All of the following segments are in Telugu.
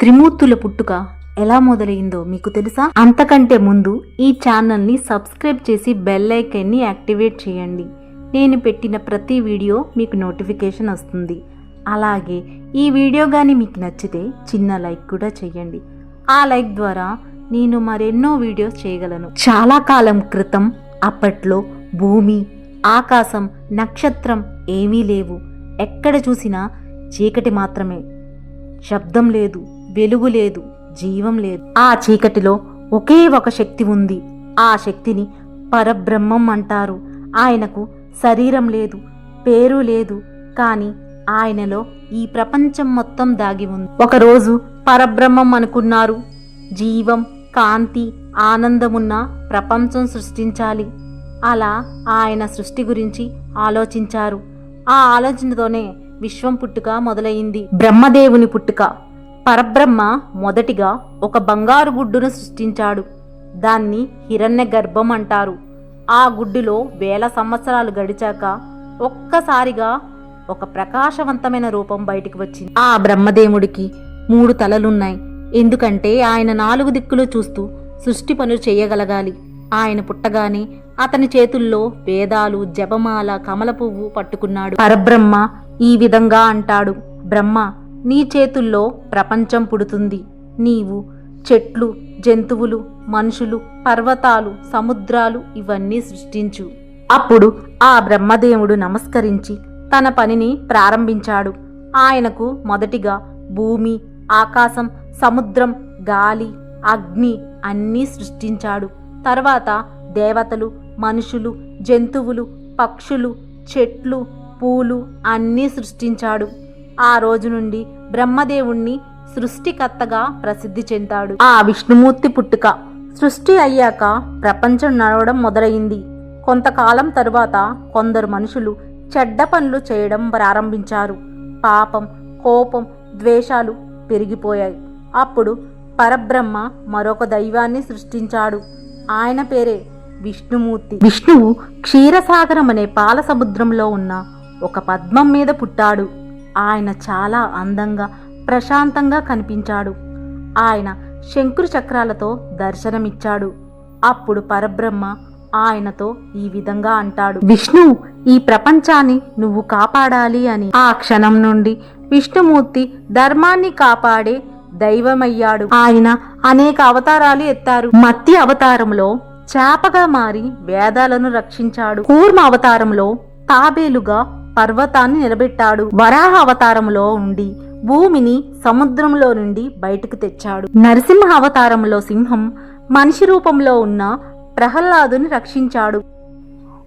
త్రిమూర్తుల పుట్టుక ఎలా మొదలైందో మీకు తెలుసా? అంతకంటే ముందు ఈ ఛానల్ని సబ్స్క్రైబ్ చేసి బెల్ ఐకాన్ని యాక్టివేట్ చేయండి. నేను పెట్టిన ప్రతి వీడియో మీకు నోటిఫికేషన్ వస్తుంది. అలాగే ఈ వీడియో కానీ మీకు నచ్చితే చిన్న లైక్ కూడా చేయండి. ఆ లైక్ ద్వారా నేను మరెన్నో వీడియోస్ చేయగలను. చాలా కాలం క్రితం అప్పట్లో భూమి ఆకాశం నక్షత్రం ఏమీ లేవు. ఎక్కడ చూసినా చీకటి మాత్రమే. శబ్దం లేదు. వెలుగు లేదు జీవం లేదు. ఆ చీకటిలో ఒకే ఒక శక్తి ఉంది. ఆ శక్తిని పరబ్రహ్మం అంటారు. ఆయనకు శరీరం లేదు పేరు లేదు కానీ ఆయనలో ఈ ప్రపంచం మొత్తం దాగి ఉంది. ఒకరోజు పరబ్రహ్మం అనుకున్నారు. జీవం కాంతి ఆనందమున్న ప్రపంచం సృష్టించాలి. అలా ఆయన సృష్టి గురించి ఆలోచించారు. ఆ ఆలోచనతోనే విశ్వం పుట్టుక మొదలైంది. బ్రహ్మదేవుని పుట్టుక. పరబ్రహ్మ మొదటిగా ఒక బంగారు గుడ్డును సృష్టించాడు. దాన్ని హిరణ్య గర్భం అంటారు. ఆ గుడ్డులో వేల సంవత్సరాలు గడిచాక ఒక్కసారిగా ఒక ప్రకాశవంతమైన రూపం బయటికి వచ్చింది. ఆ బ్రహ్మదేవుడికి మూడు తలలున్నాయి. ఎందుకంటే ఆయన నాలుగు దిక్కులు చూస్తూ సృష్టి పనులు చేయగలగాలి. ఆయన పుట్టగానే అతని చేతుల్లో వేదాలు జపమాల కమల పువ్వు పట్టుకున్నాడు. పరబ్రహ్మ ఈ విధంగా అంటాడు. బ్రహ్మ నీ చేతుల్లో ప్రపంచం పుడుతుంది. నీవు చెట్లు జంతువులు మనుషులు పర్వతాలు సముద్రాలు ఇవన్నీ సృష్టించు. అప్పుడు ఆ బ్రహ్మదేవుడు నమస్కరించి తన పనిని ప్రారంభించాడు. ఆయనకు మొదటిగా భూమి ఆకాశం సముద్రం గాలి అగ్ని అన్నీ సృష్టించాడు. తర్వాత దేవతలు మనుషులు జంతువులు పక్షులు చెట్లు పూలు అన్నీ సృష్టించాడు. ఆ రోజు నుండి బ్రహ్మదేవుణ్ణి సృష్టికర్తగా ప్రసిద్ధి చెందాడు. ఆ విష్ణుమూర్తి పుట్టుక సృష్టి అయ్యాక ప్రపంచం నడవడం మొదలైంది. కొంతకాలం తరువాత కొందరు మనుషులు చెడ్డ పనులు చేయడం ప్రారంభించారు. పాపం కోపం ద్వేషాలు పెరిగిపోయాయి. అప్పుడు పరబ్రహ్మ మరొక దైవాన్ని సృష్టించాడు. ఆయన పేరే విష్ణుమూర్తి. విష్ణువు క్షీరసాగరం అనే పాల సముద్రంలో ఉన్న ఒక పద్మం మీద పుట్టాడు. ఆయన చాలా అందంగా ప్రశాంతంగా కనిపించాడు. ఆయన శంకురు చక్రాలతో దర్శనమిచ్చాడు. అప్పుడు పరబ్రహ్మ ఆయనతో ఈ విధంగా అంటాడు. విష్ణు ఈ ప్రపంచాన్ని నువ్వు కాపాడాలి అని. ఆ క్షణం నుండి విష్ణుమూర్తి ధర్మాన్ని కాపాడే దైవమయ్యాడు. ఆయన అనేక అవతారాలు ఎత్తారు. మత్తి అవతారంలో చేపగా మారి వేదాలను రక్షించాడు. కూర్మ అవతారంలో తాబేలుగా పర్వతాన్ని నిలబెట్టాడు. వరాహ అవతారంలో ఉండి భూమిని సముద్రంలో నుండి బయటకు తెచ్చాడు. నరసింహ అవతారంలో సింహం మనిషి రూపంలో ఉన్న ప్రహ్లాదుని రక్షించాడు.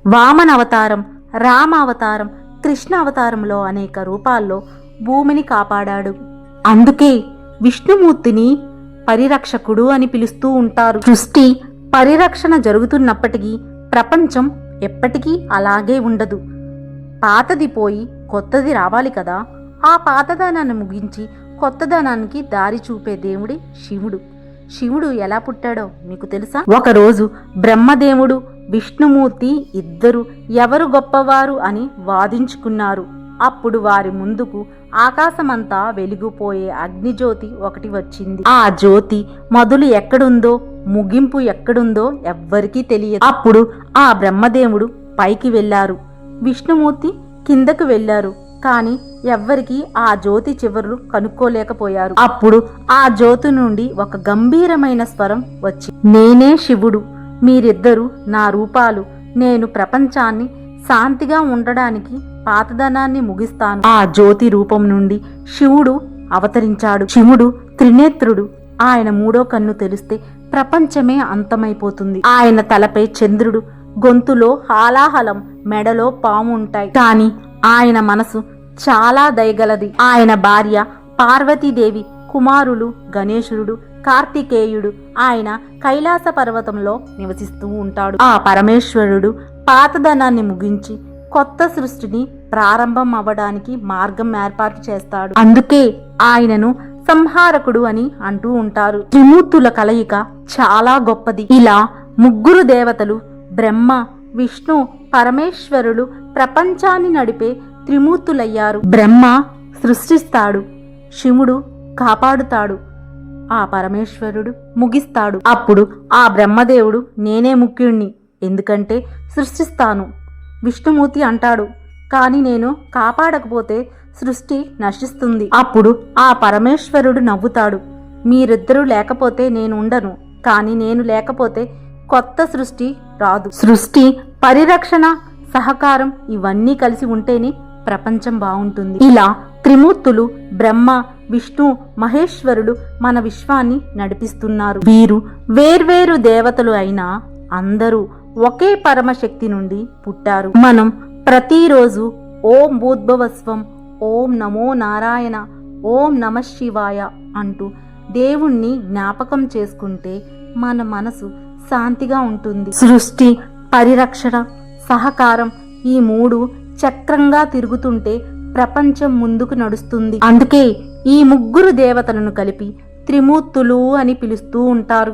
వామన అవతారం రామ అవతారం కృష్ణ అవతారంలో అనేక రూపాల్లో భూమిని కాపాడాడు. అందుకే విష్ణుమూర్తిని పరిరక్షకుడు అని పిలుస్తూ ఉంటారు. సృష్టి పరిరక్షణ జరుగుతున్నప్పటికీ ప్రపంచం ఎప్పటికీ అలాగే ఉండదు. పాతది పోయి కొత్తది రావాలి కదా. ఆ పాతదనాన్ని ముగించి కొత్తదనానికి దారి చూపే దేవుడి శివుడు. శివుడు ఎలా పుట్టాడో మీకు తెలుసా? ఒకరోజు బ్రహ్మదేవుడు విష్ణుమూర్తి ఇద్దరు ఎవరు గొప్పవారు అని వాదించుకున్నారు. అప్పుడు వారి ముందుకు ఆకాశమంతా వెలిగిపోయే అగ్నిజ్యోతి ఒకటి వచ్చింది. ఆ జ్యోతి మొదలు ఎక్కడుందో ముగింపు ఎక్కడుందో ఎవ్వరికీ తెలియదు. అప్పుడు ఆ బ్రహ్మదేవుడు పైకి వెళ్ళారు. విష్ణుమూర్తి కిందకు వెళ్ళారు. కానీ ఎవ్వరికీ ఆ జ్యోతి చివరలు కనుక్కోలేకపోయారు. అప్పుడు ఆ జ్యోతి నుండి ఒక గంభీరమైన స్వరం వచ్చి నేనే శివుడు. మీరిద్దరూ నా రూపాలు. నేను ప్రపంచాన్ని శాంతిగా ఉండడానికి పాతదనాన్ని ముగిస్తాను. ఆ జ్యోతి రూపం నుండి శివుడు అవతరించాడు. శివుడు త్రినేత్రుడు. ఆయన మూడో కన్ను తెలిస్తే ప్రపంచమే అంతమైపోతుంది. ఆయన తలపై చంద్రుడు గొంతులో హాలాహలం మెడలో పాము ఉంటాయి కాని ఆయన మనసు చాలా దయగలది. ఆయన భార్య పార్వతీదేవి కుమారులు గణేశుడు కార్తికేయుడు ఆయన కైలాస పర్వతంలో నివసిస్తూ ఉంటాడు. ఆ పరమేశ్వరుడు పాతధనాన్ని ముగించి కొత్త సృష్టిని ప్రారంభం అవ్వడానికి మార్గం ఏర్పాటు చేస్తాడు. అందుకే ఆయనను సంహారకుడు అని అంటూ ఉంటారు. త్రిమూర్తుల కలయిక చాలా గొప్పది. ఇలా ముగ్గురు దేవతలు బ్రహ్మ విష్ణు పరమేశ్వరులు ప్రపంచాన్ని నడిపే త్రిమూర్తులయ్యారు. బ్రహ్మ సృష్టిస్తాడు శివుడు కాపాడుతాడు ఆ పరమేశ్వరుడు ముగిస్తాడు. అప్పుడు ఆ బ్రహ్మదేవుడు నేనే ముఖ్యుణ్ణి ఎందుకంటే సృష్టిస్తాను విష్ణుమూర్తి అంటాడు కానీ నేను కాపాడకపోతే సృష్టి నశిస్తుంది. అప్పుడు ఆ పరమేశ్వరుడు నవ్వుతాడు మీరిద్దరూ లేకపోతే నేను ఉండను కానీ నేను లేకపోతే కొత్త సృష్టి రాదు. సృష్టి పరిరక్షణ సహకారం ఇవన్నీ కలిసి ఉంటేనే ప్రపంచం బాగుంటుంది. ఇలా త్రిమూర్తులు బ్రహ్మ విష్ణు మహేశ్వరుడు మన విశ్వాన్ని నడిపిస్తున్నారు. వీరు వేర్వేరు దేవతలు అయినా అందరూ ఒకే పరమశక్తి నుండి పుట్టారు. మనం ప్రతిరోజు ఓం భూద్భవస్వం ఓం నమో నారాయణ ఓం నమ శివాయ అంటూ దేవుణ్ణి జ్ఞాపకం చేసుకుంటే మన మనసు శాంతిగా ఉంటుంది. సృష్టి పరిరక్షణ సహకారం ఈ మూడు చక్రంగా తిరుగుతుంటే ప్రపంచం ముందుకు నడుస్తుంది. అందుకే ఈ ముగ్గురు దేవతలను కలిపి త్రిమూర్తులు అని పిలుస్తూ ఉంటారు.